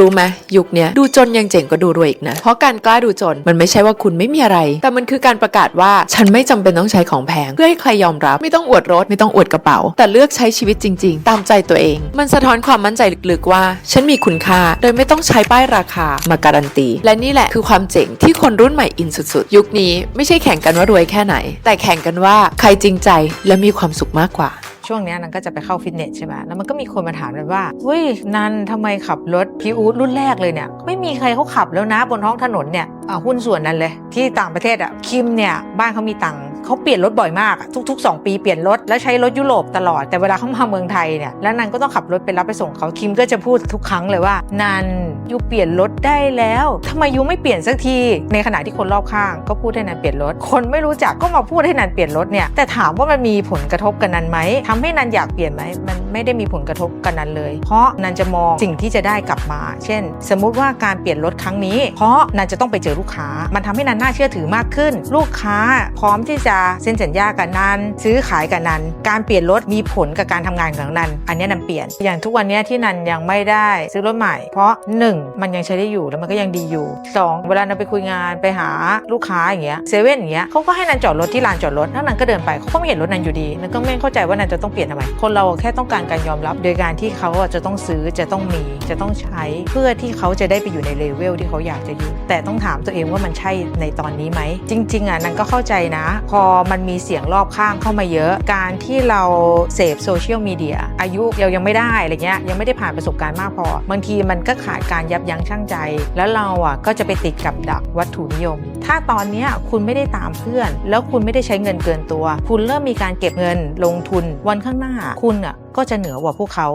รู้ไหมยุคนี้ดูจนยังเจ๋งก็ดูรวยอีกนะ เพราะการกล้าดูจนมันไม่ใช่ว่าคุณไม่มีอะไร แต่มันคือการประกาศว่าฉันไม่จำเป็นต้องใช้ของแพง เพื่อให้ใครยอมรับ ไม่ต้องอวดรถไม่ต้องอวดกระเป๋า แต่เลือกใช้ชีวิตจริง ๆ ตามใจตัวเอง มันสะท้อนความมั่นใจลึกๆว่า ฉันมีคุณค่า โดยไม่ต้องใช้ป้ายราคามาการันตี และนี่แหละคือความเจ๋งที่คนรุ่นใหม่อินสุดๆ ยุคนี้ไม่ใช่แข่งกันว่ารวยแค่ไหน แต่แข่งกันว่าใครจริงใจและมีความสุขมากกว่า ช่วงนี้นันก็จะไปเข้าฟิตเนสใช่ไหมแล้วมันก็มีคนมาถามเลยว่าเฮ้ยนันทำไมขับรถพีอูดรุ่นแรกเลยเนี่ยไม่มีใครเขาขับแล้วนะบนท้องถนนเนี่ยอ่าหุ้นส่วนนั้นเลยที่ต่างประเทศอะคิมเนี่ยบ้านเขามีตัง เขาเปลี่ยนรถบ่อยมากทุก ๆ 2 ปีเปลี่ยนรถแล้วใช้รถยุโรปตลอดแต่เวลาเขามาเมืองไทยเนี่ยแล้วนันก็ต้องขับรถไปรับไปส่งเขาคิมก็จะพูดทุกครั้งเลยว่านันยูเปลี่ยนรถได้แล้วทำไมยูไม่เปลี่ยนสักทีในขณะที่คนรอบข้าง ก็พูดให้นันเปลี่ยนรถ คนไม่รู้จักก็มาพูดให้นันเปลี่ยนรถเนี่ยแต่ถามว่ามันมีผลกระทบกับนันไหมทำให้นันอยากเปลี่ยนไหมมัน ไม่ได้มีผลกระทบกับนันเลย เพราะนันจะมองสิ่งที่จะได้กลับมา เช่น สมมุติว่าการเปลี่ยนรถครั้งนี้ เพราะนันจะต้องไปเจอลูกค้า มันทำให้นันน่าเชื่อถือมากขึ้น ลูกค้าพร้อมที่จะเซ็นสัญญากับนันซื้อขายกับนันการเปลี่ยนรถมีผลกับการทำงานของนันอันนี้นันเปลี่ยน อย่างทุกวันนี้ที่นันยังไม่ได้ซื้อรถใหม่ เพราะ 1 มันยังใช้ได้อยู่แล้วมันก็ยังดีอยู่ 2 เวลานันไปคุยงานไปหาลูกค้าอย่างเงี้ยเซเว่นอย่างเงี้ยเขาก็ให้นันจอดรถที่ลานจอดรถแล้วนันก็เดินไปเขาก็ไม่เห็นรถนันอยู่ดีนันก็ไม่เข้าใจว่านันจะต้องเปลี่ยนทำไมคนเราแค่ต้องการการยอมรับ โดยการที่เขาจะต้องซื้อจะต้องมีจะต้องใช้เพื่อที่เขาจะได้ไปอยู่ในเลเวลที่เขาอยากจะอยู่ แต่ต้องถามตัวเองว่ามันใช่ในตอนนี้ไหม จริง ๆอะนันก็เข้าใจนะ พอมันมีเสียงรอบข้างเข้ามาเยอะ การที่เราเสพโซเชียลมีเดียอายุเรายังไม่ได้อะไรเงี้ยยังไม่ได้ผ่านประสบการณ์มากพอ บางทีมันก็ขาดการยับยั้งชั่งใจ แล้วเราอะก็จะไปติดกับดักวัตถุนิยม ถ้าตอนนี้คุณไม่ได้ตามเพื่อน แล้วคุณไม่ได้ใช้เงินเกินตัว คุณเริ่มมีการเก็บเงินลงทุนวันข้างหน้าคุณอะ ก็จะเหนือกว่าพวกเขา